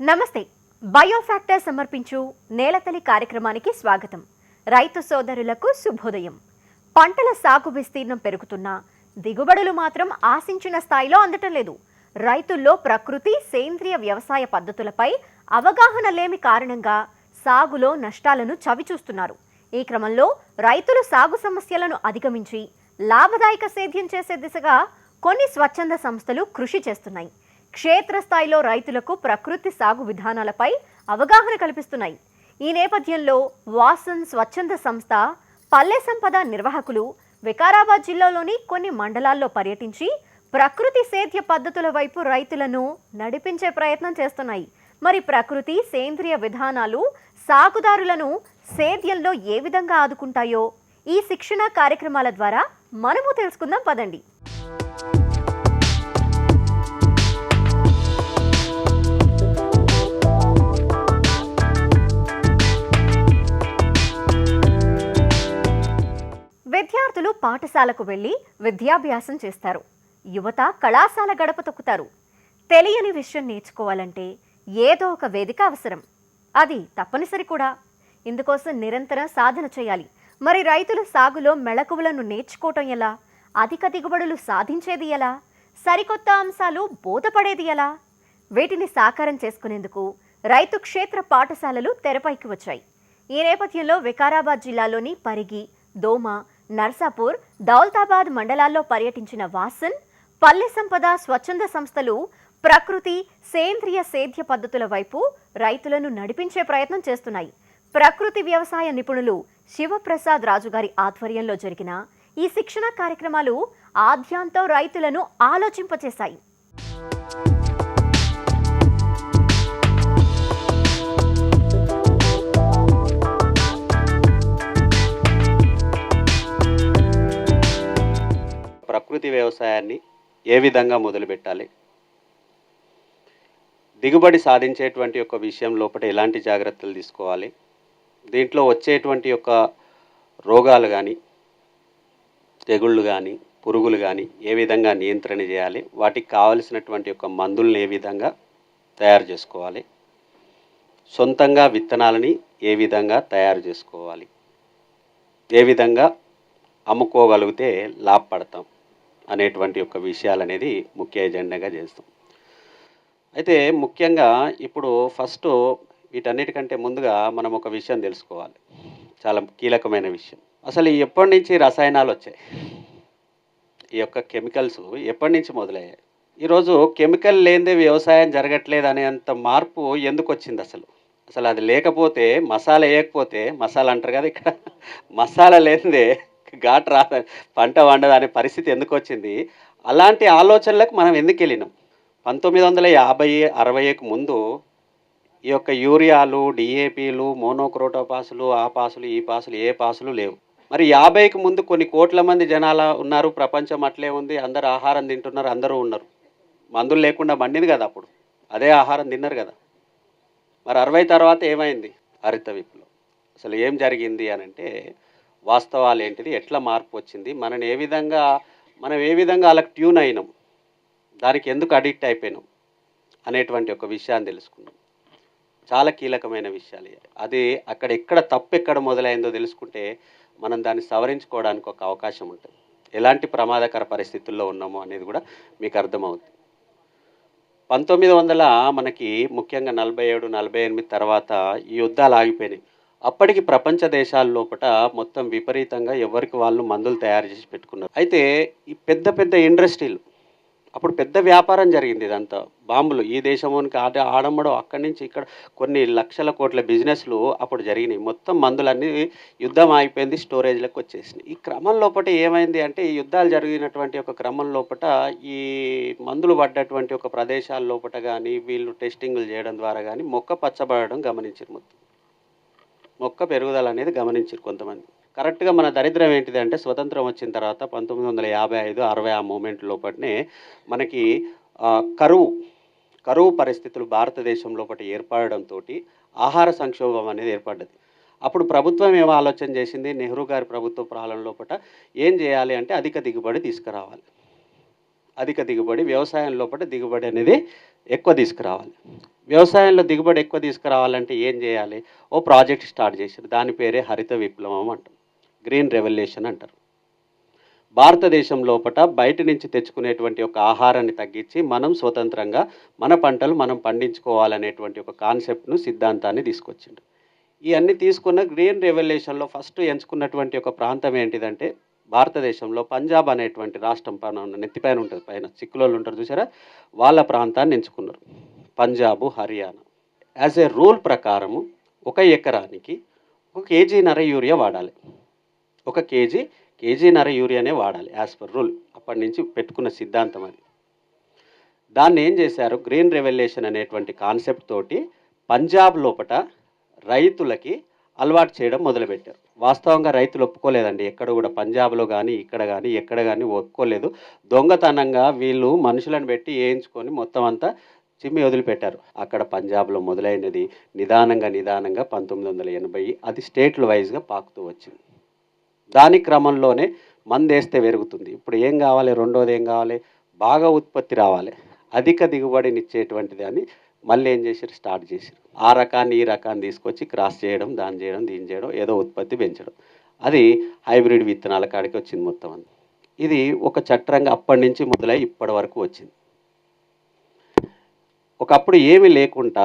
నమస్తే. బయోఫ్యాక్టర్ సమర్పించు నేలతల్లి కార్యక్రమానికి స్వాగతం. రైతు సోదరులకు శుభోదయం. పంటల సాగు విస్తీర్ణం పెరుగుతున్నా దిగుబడులు మాత్రం ఆశించిన స్థాయిలో అందటం లేదు. రైతుల్లో ప్రకృతి సేంద్రియ వ్యవసాయ పద్ధతులపై అవగాహన లేమి కారణంగా సాగులో నష్టాలను చవిచూస్తున్నారు. ఈ క్రమంలో రైతులు సాగు సమస్యలను అధిగమించి లాభదాయక సేద్యం చేసే దిశగా కొన్ని స్వచ్ఛంద సంస్థలు కృషి చేస్తున్నాయి. క్షేత్రస్థాయిలో రైతులకు ప్రకృతి సాగు విధానాలపై అవగాహన కల్పిస్తున్నాయి. ఈ నేపథ్యంలో వాసన్ స్వచ్ఛంద సంస్థ పల్లె సంపద నిర్వాహకులు వికారాబాద్ జిల్లాలోని కొన్ని మండలాల్లో పర్యటించి ప్రకృతి సేద్య పద్ధతుల వైపు రైతులను నడిపించే ప్రయత్నం చేస్తున్నాయి. మరి ప్రకృతి సేంద్రియ విధానాలు సాగుదారులను సేద్యంలో ఏ విధంగా ఆదుకుంటాయో ఈ శిక్షణ కార్యక్రమాల ద్వారా మనము తెలుసుకుందాం. పదండి. విద్యార్థులు పాఠశాలకు వెళ్ళి విద్యాభ్యాసం చేస్తారు. యువత కళాశాల గడప తొక్కుతారు. తెలియని విషయం నేర్చుకోవాలంటే ఏదో ఒక వేదిక అవసరం. అది తప్పనిసరి కూడా. ఇందుకోసం నిరంతరం సాధన చేయాలి. మరి రైతులు సాగులో మెళకువలను నేర్చుకోవటం ఎలా? అధిక దిగుబడులు సాధించేది ఎలా? సరికొత్త అంశాలు బోధపడేది ఎలా? వీటిని సాకారం చేసుకునేందుకు రైతు క్షేత్ర పాఠశాలలు తెరపైకి వచ్చాయి. ఈ నేపథ్యంలో వికారాబాద్ జిల్లాలోని పరిగి దోమ నర్సాపూర్ దౌల్తాబాద్ మండలాల్లో పర్యటించిన వాసన్ పల్లె సంపద స్వచ్ఛంద సంస్థలు ప్రకృతి సేంద్రియ సేద్య పద్ధతుల వైపు రైతులను నడిపించే ప్రయత్నం చేస్తున్నాయి. ప్రకృతి వ్యవసాయ నిపుణులు శివప్రసాద్ రాజు గారి ఆధ్వర్యంలో జరిగిన ఈ శిక్షణ కార్యక్రమాలు ఆద్యాంతం రైతులను ఆలోచింపచేశాయి. ప్రకృతి వ్యవసాయాన్ని ఏ విధంగా మొదలుపెట్టాలి? దిగుబడి సాధించేటువంటి యొక్క విషయం లోపల ఎలాంటి జాగ్రత్తలు తీసుకోవాలి? దీంట్లో వచ్చేటువంటి యొక్క రోగాలు కానీ తెగుళ్ళు కానీ పురుగులు కానీ ఏ విధంగా నియంత్రణ చేయాలి? వాటికి కావలసినటువంటి యొక్క మందుల్ని ఏ విధంగా తయారు చేసుకోవాలి? సొంతంగా విత్తనాలని ఏ విధంగా తయారు చేసుకోవాలి? ఏ విధంగా అమ్ముకోగలిగితే లాభపడతాం? అనేటువంటి యొక్క విషయాలు అనేది ముఖ్య ఎజెండాగా చేస్తాం. అయితే ముఖ్యంగా ఇప్పుడు ఫస్ట్ వీటన్నిటికంటే ముందుగా మనం ఒక విషయం తెలుసుకోవాలి. చాలా కీలకమైన విషయం. అసలు ఎప్పటి నుంచి రసాయనాలు వచ్చాయి? ఈ యొక్క కెమికల్స్ ఎప్పటి నుంచి మొదలయ్యాయి? ఈరోజు కెమికల్ లేనిదే వ్యవసాయం జరగట్లేదు అనేంత మార్పు ఎందుకు వచ్చింది అసలు? అసలు అది లేకపోతే మసాలా వేయకపోతే మసాలా అంటారు కదా ఇక్కడ మసాలా లేనిదే ఘాట్ రా పంట వండదు అనే పరిస్థితి ఎందుకు వచ్చింది అలాంటి ఆలోచనలకు మనం ఎందుకు వెళ్ళినాం? పంతొమ్మిది వందల యాభై అరవైకి ముందు ఈ యొక్క యూరియాలు డిఏపీలు మోనోక్రోటోపాసులు ఆ పాసులు ఈ పాసులు ఏ పాసులు లేవు. మరి యాభైకి ముందు కొన్ని కోట్ల మంది జనాల ఉన్నారు ప్రపంచం అట్లే ఉంది అందరు ఆహారం తింటున్నారు అందరూ ఉన్నారు. మందులు లేకుండా మండింది కదా అప్పుడు. అదే ఆహారం తిన్నారు కదా. మరి అరవై తర్వాత ఏమైంది? హరిత విప్లవం. అసలు ఏం జరిగింది అని అంటే వాస్తవాలు ఏంటిది? ఎట్లా మార్పు వచ్చింది? మనం ఏ విధంగా మనం ఏ విధంగా వాళ్ళకి ట్యూన్ అయినాం? దానికి ఎందుకు అడిక్ట్ అయిపోయినాం? అనేటువంటి ఒక విషయాన్ని తెలుసుకున్నాం. చాలా కీలకమైన విషయాలు. అది అక్కడ ఎక్కడ తప్పు ఎక్కడ మొదలైందో తెలుసుకుంటే మనం దాన్ని సవరించుకోవడానికి ఒక అవకాశం ఉంటుంది. ఎలాంటి ప్రమాదకర పరిస్థితుల్లో ఉన్నామో అనేది కూడా మీకు అర్థమవుతుంది పంతొమ్మిది వందల మనకి ముఖ్యంగా నలభై ఏడు నలభై ఎనిమిది తర్వాత ఈ యుద్ధాలు ఆగిపోయినాయి. అప్పటికి ప్రపంచ దేశాల లోపల మొత్తం విపరీతంగా ఎవరికి వాళ్ళు మందులు తయారు చేసి పెట్టుకున్నారు. అయితే ఈ పెద్ద పెద్ద ఇండస్ట్రీలు అప్పుడు పెద్ద వ్యాపారం జరిగింది ఇదంతా. బాంబులు ఈ దేశంలోనికి ఆడ ఆడమ్మడం అక్కడి నుంచి ఇక్కడ కొన్ని లక్షల కోట్ల బిజినెస్లు అప్పుడు జరిగినాయి. మొత్తం మందులన్నీ యుద్ధం అయిపోయింది స్టోరేజ్లకు వచ్చేసినాయి. ఈ క్రమం లోపల ఏమైంది అంటే ఈ యుద్ధాలు జరిగినటువంటి ఒక క్రమం లోపల ఈ మందులు పడ్డటువంటి ఒక ప్రదేశాల లోపల కానీ వీళ్ళు టెస్టింగ్లు చేయడం ద్వారా కానీ మొక్క పచ్చబడడం గమనించారు మొత్తం. మొక్క పెరుగుదల అనేది గమనించారు కొంతమంది. కరెక్ట్గా మన దరిద్రం ఏంటిది అంటే స్వతంత్రం వచ్చిన తర్వాత పంతొమ్మిది వందల యాభై ఐదు అరవై ఆ మూమెంట్ లోపటినే మనకి కరువు కరువు పరిస్థితులు భారతదేశం లోపల ఏర్పడడంతో ఆహార సంక్షోభం అనేది ఏర్పడ్డది. అప్పుడు ప్రభుత్వం ఏం ఆలోచన చేసింది? నెహ్రూ గారి ప్రభుత్వ పాలన లోపల ఏం చేయాలి అంటే అధిక దిగుబడి తీసుకురావాలి. అధిక దిగుబడి వ్యవసాయం లోపల దిగుబడి అనేది ఎక్కువ తీసుకురావాలి. వ్యవసాయంలో దిగుబడి ఎక్కువ తీసుకురావాలంటే ఏం చేయాలి? ఓ ప్రాజెక్ట్ స్టార్ట్ చేశారు. దాని పేరే హరిత విప్లవం అంటారు. గ్రీన్ రెవల్యూషన్ అంటారు. భారతదేశం లోపట బయట నుంచి తెచ్చుకునేటువంటి ఒక ఆహారాన్ని తగ్గించి మనం స్వతంత్రంగా మన పంటలు మనం పండించుకోవాలనేటువంటి ఒక కాన్సెప్ట్ను సిద్ధాంతాన్ని తీసుకొచ్చిండు. ఇవన్నీ తీసుకున్న గ్రీన్ రెవల్యూషన్లో ఫస్ట్ ఎంచుకున్నటువంటి ఒక ప్రాంతం ఏంటిదంటే భారతదేశంలో పంజాబ్ అనేటువంటి రాష్ట్రం పైన ఉన్న నెత్తిపైన ఉంటుంది. పైన సిక్కులోళ్ళు ఉంటారు చూసారా? వాళ్ళ ప్రాంతాన్ని ఎంచుకున్నారు. Punjab Haryana. As a rule ప్రకారము ఒక ఎకరానికి ఒక కేజీన్నర యూరియా వాడాలి. ఒక కేజీ కేజీన్నర యూరియానే వాడాలి యాజ్ పర్ రూల్ అప్పటి నుంచి పెట్టుకున్న సిద్ధాంతం అది. దాన్ని ఏం చేశారు? గ్రీన్ రెవల్యూషన్ అనేటువంటి కాన్సెప్ట్ తోటి పంజాబ్ లోపట రైతులకి అలవాటు చేయడం మొదలుపెట్టారు. వాస్తవంగా రైతులు ఒప్పుకోలేదండి. ఎక్కడ కూడా పంజాబ్లో కానీ ఇక్కడ కానీ ఎక్కడ కానీ ఒప్పుకోలేదు. దొంగతనంగా వీళ్ళు మనుషులను పెట్టి వేయించుకొని మొత్తం అంతా చిమ్మి వదిలిపెట్టారు. అక్కడ పంజాబ్లో మొదలైనది నిదానంగా నిదానంగా పంతొమ్మిది వందల ఎనభై అది స్టేట్ల వైజ్గా పాకుతూ వచ్చింది. దాని క్రమంలోనే మందేస్తే పెరుగుతుంది. ఇప్పుడు ఏం కావాలి? రెండోది ఏం కావాలి? బాగా ఉత్పత్తి రావాలి. అధిక దిగుబడినిచ్చేటువంటిది అని మళ్ళీ ఏం చేశారు? స్టార్ట్ చేశారు. ఆ రకాన్ని ఈ రకాన్ని తీసుకొచ్చి క్రాస్ చేయడం దాన్ని చేయడం దీన్ని చేయడం ఏదో ఉత్పత్తి పెంచడం. అది హైబ్రిడ్ విత్తనాల కాడికి వచ్చింది మొత్తం అంతా. ఇది ఒక చట్టంగా అప్పటి నుంచి మొదలై ఇప్పటి వరకు వచ్చింది. ఒకప్పుడు ఏమీ లేకుండా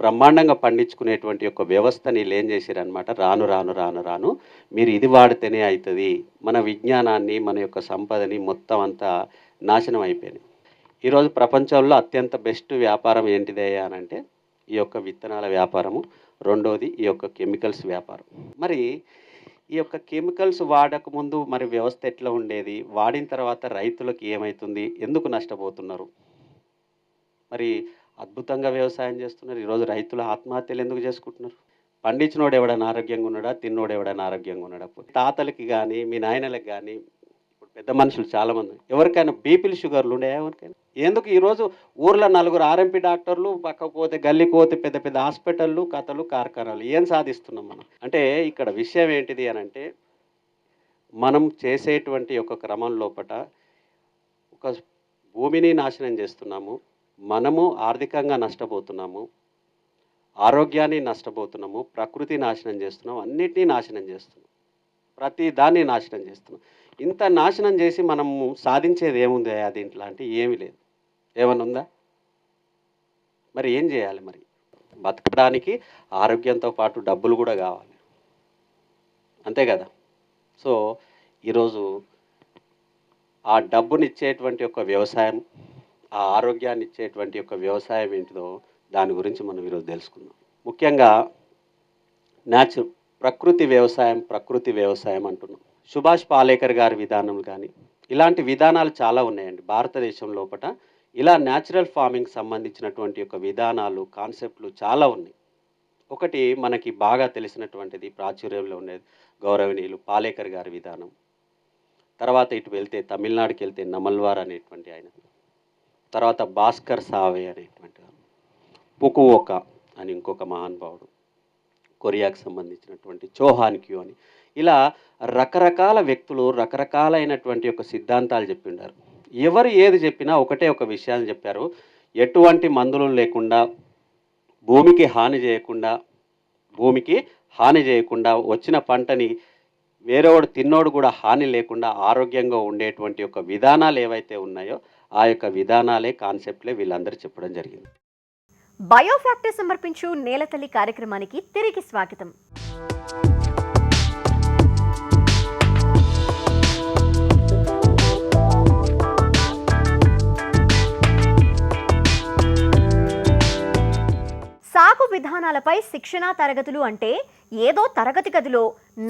బ్రహ్మాండంగా పండించుకునేటువంటి ఒక వ్యవస్థని ఏం చేశారనమాట రాను రాను రాను రాను మీరు ఇది వాడితేనే అవుతుంది మన విజ్ఞానాన్ని మన యొక్క సంపదని మొత్తం అంతా నాశనం అయిపోయినాయి ఈరోజు ప్రపంచంలో అత్యంత బెస్ట్ వ్యాపారం ఏంటిదే అని అంటే ఈ యొక్క విత్తనాల వ్యాపారము. రెండోది ఈ యొక్క కెమికల్స్ వ్యాపారం. మరి ఈ యొక్క కెమికల్స్ వాడక ముందు మరి వ్యవస్థ ఎట్లా ఉండేది? వాడిన తర్వాత రైతులకు ఏమవుతుంది ఎందుకు నష్టపోతున్నారు? మరి అద్భుతంగా వ్యవసాయం చేస్తున్నారు. ఈరోజు రైతులు ఆత్మహత్యలు ఎందుకు చేసుకుంటున్నారు? పండించినోడు ఎవడైనా ఆరోగ్యంగా ఉన్నాడా? తిన్నోడు ఎవడైనా ఆరోగ్యంగా ఉన్నాడా? తాతలకి కానీ మీ నాయనలకు కానీ ఇప్పుడు పెద్ద మనుషులు చాలామంది ఎవరికైనా బీపీలు షుగర్లు ఉండే ఎవరికైనా? ఎందుకు ఈరోజు ఊర్లో నలుగురు ఆర్ఎంపీ డాక్టర్లు పక్కకు పోతే గల్లీకి పోతే పెద్ద పెద్ద హాస్పిటళ్ళు కథలు కార్ఖానాలు ఏం సాధిస్తున్నాం మనం? అంటే ఇక్కడ విషయం ఏంటిది అని అంటే మనం చేసేటువంటి ఒక క్రమం లోపట ఒక భూమిని నాశనం చేస్తున్నాము. మనము ఆర్థికంగా నష్టపోతున్నాము ఆరోగ్యాన్ని నష్టపోతున్నాము ప్రకృతి నాశనం చేస్తున్నాం అన్నిటినీ నాశనం చేస్తున్నాం. ప్రతి దాన్ని నాశనం చేస్తున్నాం. ఇంత నాశనం చేసి మనము సాధించేది ఏముంది దీంట్లో అంటే ఏమీ లేదు. ఏమన్నా ఉందా? మరి ఏం చేయాలి మరి? బతకడానికి ఆరోగ్యంతో పాటు డబ్బులు కూడా కావాలి. అంతే కదా? సో ఈరోజు ఆ డబ్బునిచ్చేటువంటి ఒక వ్యవసాయం ఆ ఆరోగ్యాన్ని ఇచ్చేటువంటి ఒక వ్యవసాయం ఏంటిదో దాని గురించి మనం ఈరోజు తెలుసుకుందాం. ముఖ్యంగా న్యాచు ప్రకృతి వ్యవసాయం ప్రకృతి వ్యవసాయం అంటున్నాం. సుభాష్ పాలేకర్ గారి విధానం కానీ ఇలాంటి విధానాలు చాలా ఉన్నాయండి. భారతదేశం లోపల ఇలా న్యాచురల్ ఫార్మింగ్ సంబంధించినటువంటి ఒక విధానాలు కాన్సెప్ట్లు చాలా ఉన్నాయి. ఒకటి మనకి బాగా తెలిసినటువంటిది ప్రాచుర్యంలో ఉండేది గౌరవనీయులు పాలేకర్ గారి విధానం. తర్వాత ఇటు వెళ్తే తమిళనాడుకి వెళ్తే నమల్వార్ అనేటువంటి ఆయన. తర్వాత భాస్కర్ సావే అనేటువంటి పుకువోక అని ఇంకొక మహానుభావుడు కొరియాకు సంబంధించినటువంటి చోహాన్ క్యూ అని. ఇలా రకరకాల వ్యక్తులు రకరకాలైనటువంటి ఒక సిద్ధాంతాలు చెప్పిండారు. ఎవరు ఏది చెప్పినా ఒకటే ఒక విషయాన్ని చెప్పారు. ఎటువంటి మందులు లేకుండా భూమికి హాని చేయకుండా భూమికి హాని చేయకుండా వచ్చిన పంటని వేరేవాడు తిన్నోడు కూడా హాని లేకుండా ఆరోగ్యంగా ఉండేటువంటి యొక్క విధానాలు ఏవైతే ఉన్నాయో ఆ యొక్క విధానాలే కాన్సెప్ట్లే వీళ్ళందరూ చెప్పడం జరిగింది. బయోఫ్యాక్టర్ సమర్పించు నేలతల్లి కార్యక్రమానికి తిరిగి స్వాగతం. సాగు విధానాలపై శిక్షణా తరగతులు అంటే ఏదో తరగతి గదిలో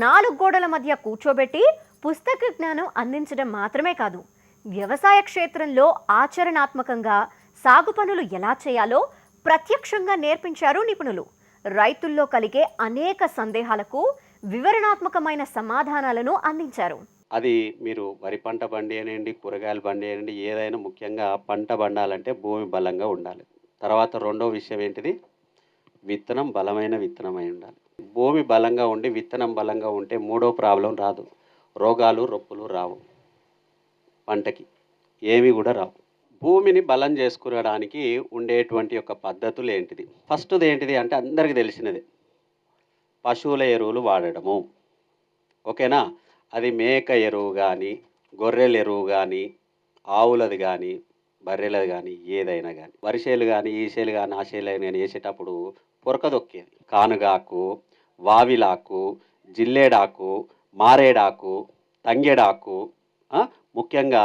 నాలుగు గోడల మధ్య కూర్చోబెట్టి పుస్తక జ్ఞానం అందించడం మాత్రమే కాదు. వ్యవసాయ క్షేత్రంలో ఆచరణాత్మకంగా సాగు పనులు ఎలా చేయాలో ప్రత్యక్షంగా నేర్పించారు నిపుణులు. రైతుల్లో కలిగే అనేక సందేహాలకు వివరణాత్మకమైన సమాధానాలను అందించారు. అది మీరు వరి పంట బండి అనండి కూరగాయల బండి అనండి ఏదైనా ముఖ్యంగా పంట బండాలంటే భూమి బలంగా ఉండాలి. తర్వాత రెండో విషయం ఏంటిది? విత్తనం బలమైన విత్తనం అయి ఉండాలి. భూమి బలంగా ఉండి విత్తనం బలంగా ఉంటే మూడో ప్రాబ్లం రాదు. రోగాలు రొప్పులు రావు. పంటకి ఏమి కూడా రావు. భూమిని బలం చేసుకునడానికి ఉండేటువంటి యొక్క పద్ధతులు ఏంటిది? ఫస్ట్ది ఏంటిది అంటే అందరికీ తెలిసినది. పశువుల ఎరువులు వాడడము. ఓకేనా? అది మేక ఎరువు కానీ గొర్రెల ఎరువు కానీ ఆవులది కానీ బర్రెలది కానీ ఏదైనా కానీ వరిసేలు కానీ ఈసేలు కానీ ఆసేలు కానీ వేసేటప్పుడు పొరకదొక్కేది కానుగాకు వావిలాకు జిల్లేడాకు మారేడాకు తంగేడాకు ముఖ్యంగా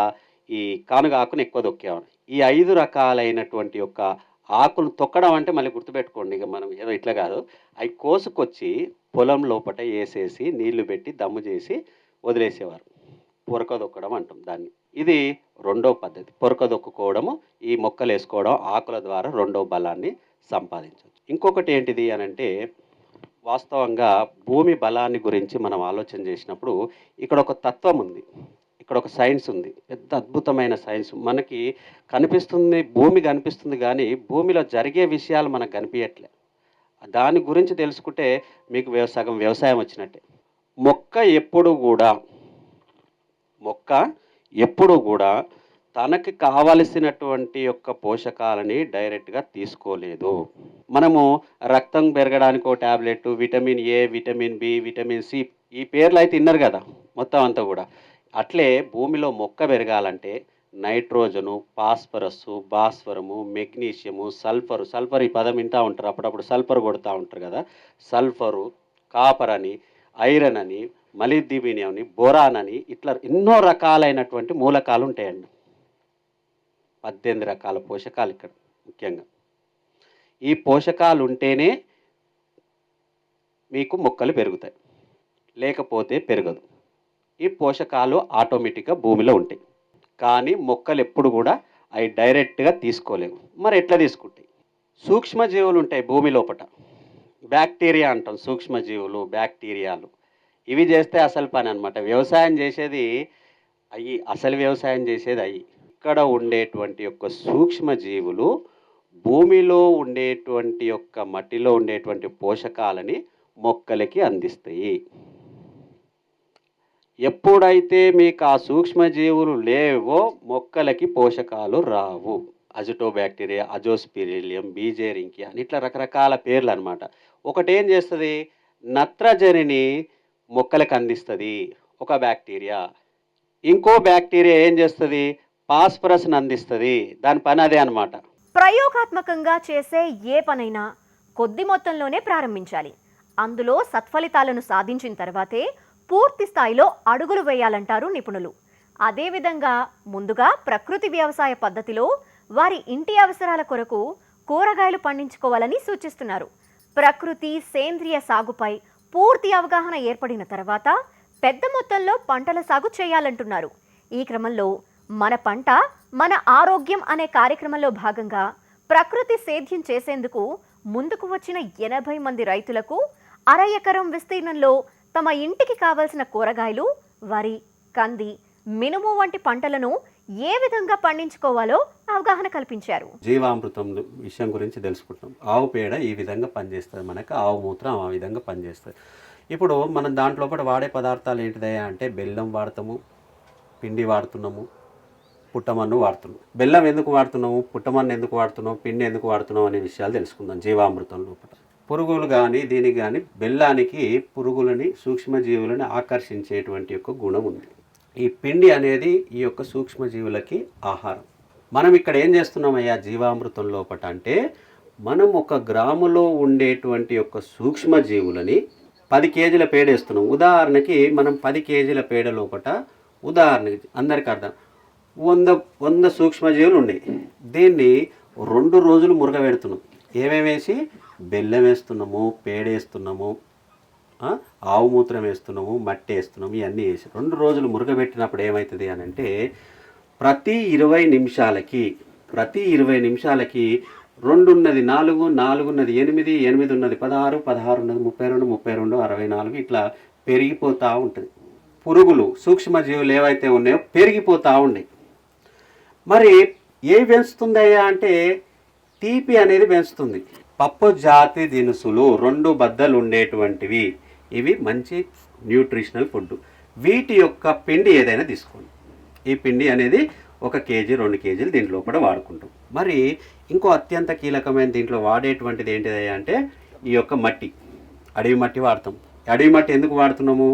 ఈ కానుగ ఆకును ఎక్కువ దొక్కేవాడు ఈ ఐదు రకాలైనటువంటి యొక్క ఆకులు తొక్కడం అంటే మళ్ళీ గుర్తుపెట్టుకోండి ఇక మనం ఏదో ఇట్లా కాదు. అవి కోసుకొచ్చి పొలం లోపట వేసేసి నీళ్ళు పెట్టి దమ్ము చేసి వదిలేసేవారు. పొరక దొక్కడం అంటాం దాన్ని. ఇది రెండో పద్ధతి. పొరక దొక్కుకోవడము ఈ మొక్కలు వేసుకోవడం ఆకుల ద్వారా రెండో బలాన్ని సంపాదించవచ్చు. ఇంకొకటి ఏంటిది అని అంటే వాస్తవంగా భూమి బలాన్ని గురించి మనం ఆలోచన చేసినప్పుడు ఇక్కడ ఒక తత్వం ఉంది. ఇక్కడ ఒక సైన్స్ ఉంది. పెద్ద అద్భుతమైన సైన్స్ మనకి కనిపిస్తుంది భూమి కనిపిస్తుంది కానీ భూమిలో జరిగే విషయాలు మనకు కనిపించట్లే దాని గురించి తెలుసుకుంటే మీకు వ్యవసాయం సగం వ్యవసాయం వచ్చినట్టే. మొక్క ఎప్పుడు కూడా మొక్క ఎప్పుడు కూడా తనకి కావలసినటువంటి యొక్క పోషకాలని డైరెక్ట్గా తీసుకోలేదు. మనము రక్తం పెరగడానికి ఒక tablet vitamin A vitamin B vitamin C ఈ పేర్లు అయితే విన్నారు కదా మొత్తం అంతా కూడా. అట్లే భూమిలో మొక్క పెరగాలంటే నైట్రోజను ఫాస్ఫరస్సు భాస్వరము మెగ్నీషియము సల్ఫరు సల్ఫర్ ఈ పదం వింటూ ఉంటారు. అప్పుడప్పుడు సల్ఫర్ కొడుతూ ఉంటారు కదా. సల్ఫరు కాపర్ అని ఐరన్ అని మలిద్దిబినియం అని బొరాన్ అని ఇట్లా ఎన్నో రకాలైనటువంటి మూలకాలు ఉంటాయండి. పద్దెనిమిది రకాల పోషకాలు ఇక్కడ ముఖ్యంగా. ఈ పోషకాలు ఉంటేనే మీకు మొక్కలు పెరుగుతాయి. లేకపోతే పెరగదు. ఈ పోషకాలు ఆటోమేటిక్గా భూమిలో ఉంటాయి. కానీ మొక్కలు ఎప్పుడు కూడా అవి డైరెక్ట్గా తీసుకోలేవు. మరి ఎట్లా తీసుకుంటాయి? సూక్ష్మజీవులు ఉంటాయి భూమి లోపట. బ్యాక్టీరియా అంటాం సూక్ష్మజీవులు బ్యాక్టీరియాలు. ఇవి చేస్తే అసలు పని అనమాట వ్యవసాయం చేసేది అయ్యి అసలు వ్యవసాయం చేసేది అయ్యి. ఇక్కడ ఉండేటువంటి యొక్క సూక్ష్మజీవులు భూమిలో ఉండేటువంటి యొక్క మట్టిలో ఉండేటువంటి పోషకాలని మొక్కలకి అందిస్తాయి. ఎప్పుడైతే మీకు ఆ సూక్ష్మజీవులు లేవో మొక్కలకి పోషకాలు రావు. అజిటో బ్యాక్టీరియా అజోస్పిరిలియం బీజేరింకియా అని ఇట్లా రకరకాల పేర్లు అనమాట ఒకటి ఏం చేస్తుంది? నత్రజనిని మొక్కలకు అందిస్తుంది. ఒక బ్యాక్టీరియా. ఇంకో బ్యాక్టీరియా ఏం చేస్తుంది? పాస్పరస్ని అందిస్తుంది. దాని పని అదే అనమాట. ప్రయోగాత్మకంగా చేసే ఏ పనైనా కొద్ది మొత్తంలోనే ప్రారంభించాలి. అందులో సత్ఫలితాలను సాధించిన తర్వాతే పూర్తి స్థాయిలో అడుగులు వేయాలంటారు నిపుణులు. అదేవిధంగా ముందుగా ప్రకృతి వ్యవసాయ పద్ధతిలో వారి ఇంటి అవసరాల కొరకు కూరగాయలు పండించుకోవాలని సూచిస్తున్నారు. ప్రకృతి సేంద్రియ సాగుపై పూర్తి అవగాహన ఏర్పడిన తర్వాత పెద్ద మొత్తంలో పంటల సాగు చేయాలంటున్నారు. ఈ క్రమంలో మన పంట మన ఆరోగ్యం అనే కార్యక్రమంలో భాగంగా ప్రకృతి సేద్యం చేసేందుకు ముందుకు వచ్చిన ఎనభై మంది రైతులకు అర ఎకరం విస్తీర్ణంలో తమ ఇంటికి కావలసిన కూరగాయలు వరి కంది మినుము వంటి పంటలను ఏ విధంగా పండించుకోవాలో అవగాహన కల్పించారు. జీవామృతం విషయం గురించి తెలుసుకుంటాం ఆవు పేడ ఈ విధంగా పనిచేస్తుంది మనకి ఆవు మూత్రం ఆ విధంగా పనిచేస్తుంది. ఇప్పుడు మనం దాంట్లో వాడే పదార్థాలు ఏంటిదయ్యా అంటే బెల్లం వాడతాము పిండి వాడుతున్నాము పుట్టమన్ను వాడుతున్నాం బెల్లం ఎందుకు వాడుతున్నాము పుట్టమన్ను ఎందుకు వాడుతున్నాం పిండి ఎందుకు వాడుతున్నాం అనే విషయాలు తెలుసుకుందాం జీవామృతం లోపల. పురుగులు కానీ దీనికి కానీ బెల్లానికి పురుగులని సూక్ష్మజీవులని ఆకర్షించేటువంటి యొక్క గుణం ఉంది. ఈ పిండి అనేది ఈ యొక్క సూక్ష్మజీవులకి ఆహారం. మనం ఇక్కడ ఏం చేస్తున్నామయ్యా జీవామృతం లోపట అంటే మనం ఒక గ్రాములో ఉండేటువంటి యొక్క సూక్ష్మజీవులని పది కేజీల పేడ వేస్తున్నాం ఉదాహరణకి మనం పది కేజీల పేడ లోపట ఉదాహరణకి అందరికీ అర్థం వంద వంద సూక్ష్మజీవులు ఉన్నాయి. దీన్ని రెండు రోజులు మురగబెడుతున్నాం. ఏమేమేసి వేసి? బెల్లం వేస్తున్నాము పేడ వేస్తున్నాము ఆవు మూత్రం వేస్తున్నాము మట్టి వేస్తున్నాము ఇవన్నీ వేసి రెండు రోజులు మురగబెట్టినప్పుడు ఏమవుతుంది అని అంటే ప్రతి ఇరవై నిమిషాలకి ప్రతి ఇరవై నిమిషాలకి రెండు ఉన్నది నాలుగు నాలుగు ఉన్నది ఎనిమిది ఎనిమిది ఉన్నది పదహారు పదహారు ఉన్నది ముప్పై రెండు ముప్పై రెండు అరవై నాలుగు ఇట్లా పెరిగిపోతూ ఉంటుంది. పురుగులు సూక్ష్మజీవులు ఏవైతే ఉన్నాయో పెరిగిపోతూ ఉన్నాయి మరి ఏ పెంచుతుందయ్యా అంటే తీపి అనేది పెంచుతుంది. పప్పు జాతి దినుసులు రెండు బద్దలు ఉండేటువంటివి ఇవి మంచి న్యూట్రిషనల్ ఫుడ్ వీటి యొక్క పిండి ఏదైనా తీసుకోండి. ఈ పిండి అనేది ఒక కేజీ రెండు కేజీలు దీంట్లో కూడా వాడుకుంటాం. మరి ఇంకో అత్యంత కీలకమైన దీంట్లో వాడేటువంటిది ఏంటిది అంటే ఈ యొక్క మట్టి. అడవి మట్టి వాడతాం. అడవి మట్టి ఎందుకు వాడుతున్నాము?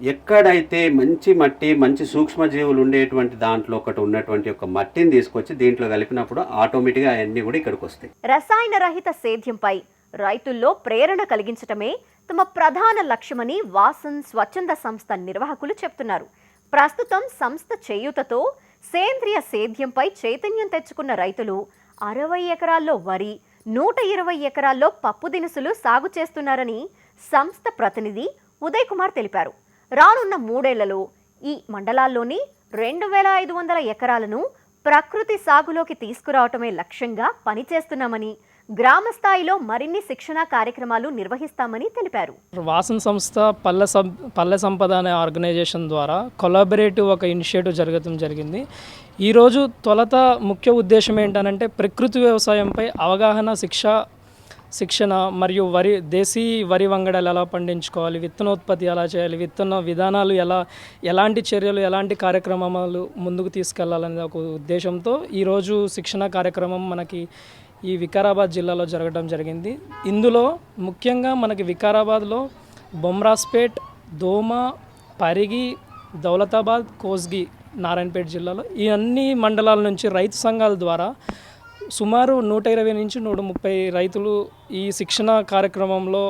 ఎక్కడైతే మంచి మట్టి మంచి సూక్ష్మజీవులు ఉండేటువంటి దాంట్లో ఒకటి ఉన్నటువంటి ఒక మట్టిని తీసుకొచ్చి దీంట్లో కలిపినప్పుడు ఆటోమేటిక్గా అవన్నీ కూడా ఇక్కడికి వస్తాయి రసాయన రహిత సేద్యంపై రైతుల్లో ప్రేరణ కలిగించటమే తమ ప్రధాన లక్ష్యమని వాసన్ స్వచ్ఛంద సంస్థ నిర్వాహకులు చెప్తున్నారు. ప్రస్తుతం సంస్థ చేయూతతో సేంద్రియ సేద్యంపై చైతన్యం తెచ్చుకున్న రైతులు అరవై ఎకరాల్లో వరి నూట ఇరవై ఎకరాల్లో పప్పు దినుసులు సాగు చేస్తున్నారని సంస్థ ప్రతినిధి ఉదయ్ కుమార్ తెలిపారు. రానున్న మూడేళ్ళలో ఈ మండలాల్లోని రెండు వేల ఐదు వందల ఎకరాలను ప్రకృతి సాగులోకి తీసుకురావటమే లక్ష్యంగా పనిచేస్తున్నామని గ్రామ స్థాయిలో మరిన్ని శిక్షణా కార్యక్రమాలు నిర్వహిస్తామని తెలిపారు. వాసన సంస్థ పల్లె సం పల్లె సంపద అనే ఆర్గనైజేషన్ ద్వారా కొలాబరేటివ్ ఒక ఇనిషియేటివ్ జరగడం జరిగింది. ఈరోజు తొలత ముఖ్య ఉద్దేశం ఏంటనంటే ప్రకృతి వ్యవసాయంపై అవగాహన శిక్ష శిక్షణ మరియు వరి దేశీ వరి వంగడాలు ఎలా పండించుకోవాలి విత్తనోత్పత్తి ఎలా చేయాలి విత్తన విధానాలు ఎలా ఎలాంటి చర్యలు ఎలాంటి కార్యక్రమాలు ముందుకు తీసుకెళ్ళాలనే ఒక ఉద్దేశంతో ఈరోజు శిక్షణ కార్యక్రమం మనకి ఈ వికారాబాద్ జిల్లాలో జరగడం జరిగింది. ఇందులో ముఖ్యంగా మనకి వికారాబాద్లో బొమ్రాస్పేట్ దోమ పరిగి దౌలతాబాద్ కోస్గి నారాయణపేట జిల్లాలో ఈ అన్ని మండలాల నుంచి రైతు సంఘాల ద్వారా సుమారు నూట ఇరవై నుంచి నూట ముప్పై రైతులు ఈ శిక్షణ కార్యక్రమంలో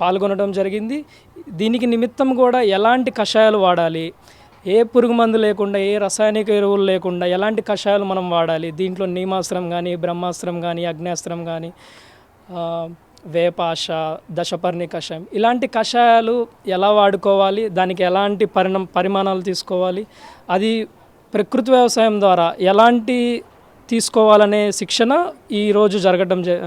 పాల్గొనడం జరిగింది. దీనికి నిమిత్తం కూడా ఎలాంటి కషాయాలు వాడాలి? ఏ పురుగు మందు లేకుండా ఏ రసాయనిక ఎరువులు లేకుండా ఎలాంటి కషాయాలు మనం వాడాలి? దీంట్లో నీమాస్త్రం కానీ బ్రహ్మాస్త్రం కానీ అగ్నేస్త్రం కానీ వేపాష దశపర్ణి కషాయం ఇలాంటి కషాయాలు ఎలా వాడుకోవాలి? దానికి ఎలాంటి పరిణామ పరిమాణాలు తీసుకోవాలి? అది ప్రకృతి వ్యవసాయం ద్వారా ఎలాంటి తీసుకోవాలనే శిక్షణ ఈరోజు జరగడం జ-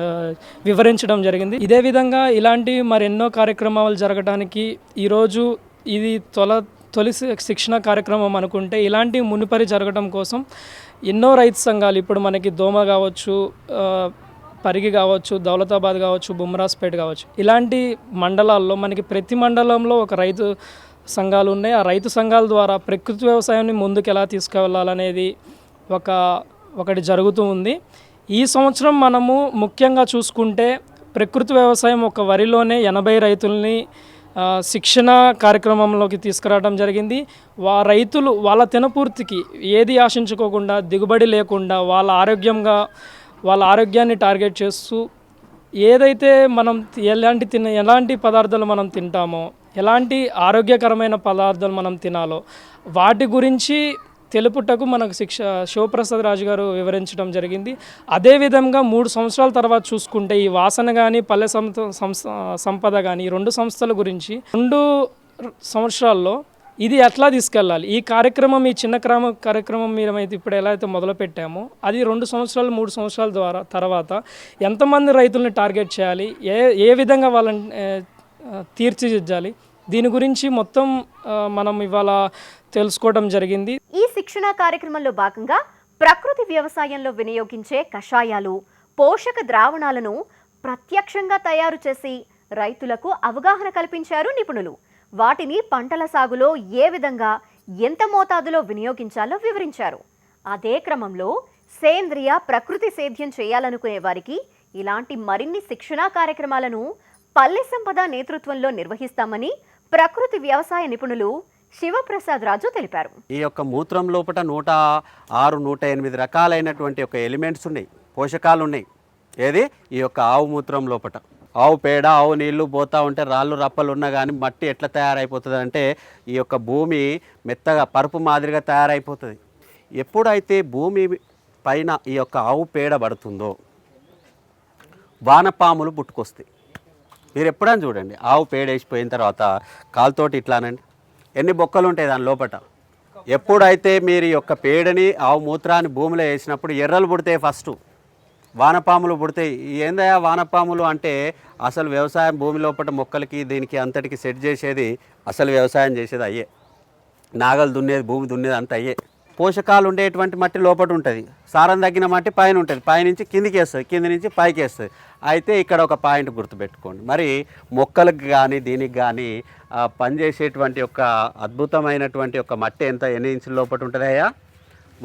వివరించడం జరిగింది. ఇదే విధంగా ఇలాంటి మరెన్నో కార్యక్రమాలు జరగడానికి ఈరోజు ఇది తొల తొలి శిక్షణ కార్యక్రమం అనుకుంటే ఇలాంటి మునిపరి జరగడం కోసం ఎన్నో రైతు సంఘాలు ఇప్పుడు మనకి దోమ కావచ్చు పరిగి కావచ్చు దౌలతాబాద్ కావచ్చు బుమ్రాస్పేట్ కావచ్చు ఇలాంటి మండలాల్లో మనకి ప్రతి మండలంలో ఒక రైతు సంఘాలు ఉన్నాయి. ఆ రైతు సంఘాల ద్వారా ప్రకృతి వ్యవసాయాన్ని ముందుకు ఎలా తీసుకువెళ్ళాలనేది ఒక ఒకటి జరుగుతూ ఉంది. ఈ సంవత్సరం మనము ముఖ్యంగా చూసుకుంటే ప్రకృతి వ్యవసాయం ఒక వరిలోనే ఎనభై రైతుల్ని శిక్షణ కార్యక్రమంలోకి తీసుకురావడం జరిగింది. వా రైతులు వాళ్ళ తినపూర్తికి ఏది ఆశించుకోకుండా దిగుబడి లేకుండా వాళ్ళ ఆరోగ్యంగా వాళ్ళ ఆరోగ్యాన్ని టార్గెట్ చేస్తూ ఏదైతే మనం ఎలాంటి తిన ఎలాంటి పదార్థాలు మనం తింటామో ఎలాంటి ఆరోగ్యకరమైన పదార్థాలు మనం తినాలో వాటి గురించి తెలుపుటకు మనకు శిక్ష శివప్రసాద్ రాజు గారు వివరించడం జరిగింది. అదేవిధంగా మూడు సంవత్సరాల తర్వాత చూసుకుంటే ఈ వాసన కానీ పల్లె సంపద కానీ ఈ రెండు సంస్థల గురించి రెండు సంవత్సరాల్లో ఇది ఎట్లా తీసుకెళ్ళాలి? ఈ కార్యక్రమం ఈ చిన్న క్రమ కార్యక్రమం మీరైతే ఇప్పుడు ఎలా అయితే మొదలు పెట్టామో అది రెండు సంవత్సరాలు మూడు సంవత్సరాల ద్వారా తర్వాత ఎంతమంది రైతుల్ని టార్గెట్ చేయాలి? ఏ ఏ విధంగా వాళ్ళని తీర్చిదిద్దాలి? దీని గురించి మొత్తం మనం ఇవాళ తెలుసుకోవడం జరిగింది. ఈ శిక్షణ కార్యక్రమంలో భాగంగా ప్రకృతి వ్యవసాయంలో వినియోగించే కషాయాలు పోషక ద్రావణాలను ప్రత్యక్షంగా తయారు చేసి రైతులకు అవగాహన కల్పించారు నిపుణులు. వాటిని పంటల సాగులో ఏ విధంగా ఎంత మోతాదులో వినియోగించాలో వివరించారు. అదే క్రమంలో సేంద్రియ ప్రకృతి సేద్యం చేయాలనుకునే వారికి ఇలాంటి మరిన్ని శిక్షణా కార్యక్రమాలను పల్లె సంపద నేతృత్వంలో నిర్వహిస్తామని ప్రకృతి వ్యవసాయ నిపుణులు శివప్రసాద్ రాజు తెలిపారు. ఈ యొక్క మూత్రం లోపల నూట ఆరు నూట ఎనిమిది రకాలైనటువంటి యొక్క ఎలిమెంట్స్ ఉన్నాయి పోషకాలు ఉన్నాయి. ఏది? ఈ యొక్క ఆవు మూత్రం లోపల ఆవు పేడ ఆవు నీళ్ళు పోతా ఉంటే రాళ్ళు రప్పలు ఉన్నా కానీ మట్టి ఎట్లా తయారైపోతుంది అంటే ఈ యొక్క భూమి మెత్తగా పరుపు మాదిరిగా తయారైపోతుంది. ఎప్పుడైతే భూమి పైన ఈ యొక్క ఆవు పేడ పడుతుందో వానపాములు పుట్టుకొస్తాయి. మీరు ఎప్పుడైనా చూడండి ఆవు పేడ వేసిపోయిన తర్వాత కాలుతోటి ఇట్లానండి. ఎన్ని బొక్కలు ఉంటాయి దాని లోపల ఎప్పుడైతే మీరు యొక్క పేడని ఆవు మూత్రాన్ని భూమిలో వేసినప్పుడు ఎర్రలు పుడతాయి ఫస్ట్. వానపాములు పుడతాయి. ఏందయ్యా వానపాములు అంటే అసలు వ్యవసాయం భూమి లోపల మొక్కలకి దీనికి అంతటికి సెట్ చేసేది అసలు వ్యవసాయం చేసేది అయ్యే. నాగలు దున్నేది భూమి దున్నేది అంత అయ్యే. పోషకాలు ఉండేటువంటి మట్టి లోపల ఉంటుంది సారం తగ్గిన మట్టి పైన ఉంటుంది పైనుంచి కిందికి వేస్తుంది కింది నుంచి పైకి వేస్తుంది అయితే ఇక్కడ ఒక పాయింట్ గుర్తుపెట్టుకోండి. మరి మొక్కలకు కానీ దీనికి కానీ పనిచేసేటువంటి ఒక అద్భుతమైనటువంటి ఒక మట్టి ఎంత? ఎన్ని ఇంచుల లోపల ఉంటుందయ్యా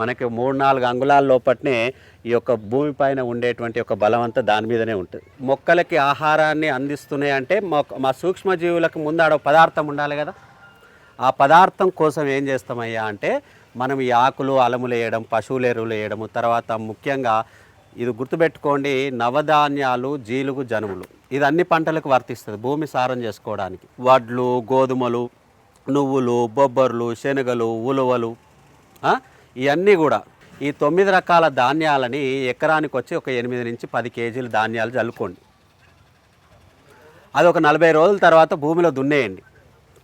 మనకి మూడు నాలుగు అంగుళాల లోపట్నే ఈ యొక్క భూమి పైన ఉండేటువంటి ఒక బలం అంతా దాని మీదనే ఉంటుంది. మొక్కలకి ఆహారాన్ని అందిస్తున్నాయి అంటే మొక్క మా సూక్ష్మజీవులకు ముందు ఆడ పదార్థం ఉండాలి కదా? ఆ పదార్థం కోసం ఏం చేస్తామయ్యా అంటే మనం ఈ ఆకులు అలములు వేయడం పశువుల ఎరువులు వేయడము తర్వాత ముఖ్యంగా ఇది గుర్తుపెట్టుకోండి నవధాన్యాలు జీలుగు జనుములు. ఇది అన్ని పంటలకు వర్తిస్తుంది భూమి సారం చేసుకోవడానికి. వడ్లు గోధుమలు నువ్వులు బొబ్బర్లు శనగలు ఉలువలు ఇవన్నీ కూడా. ఈ తొమ్మిది రకాల ధాన్యాలని ఎకరానికి వచ్చి ఒక ఎనిమిది నుంచి పది కేజీలు ధాన్యాలు చల్లుకోండి అది ఒక నలభై రోజుల తర్వాత భూమిలో దున్నేయండి.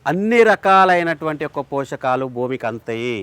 అన్ని రకాలైనటువంటి యొక్క పోషకాలు భూమికి అంతాయి.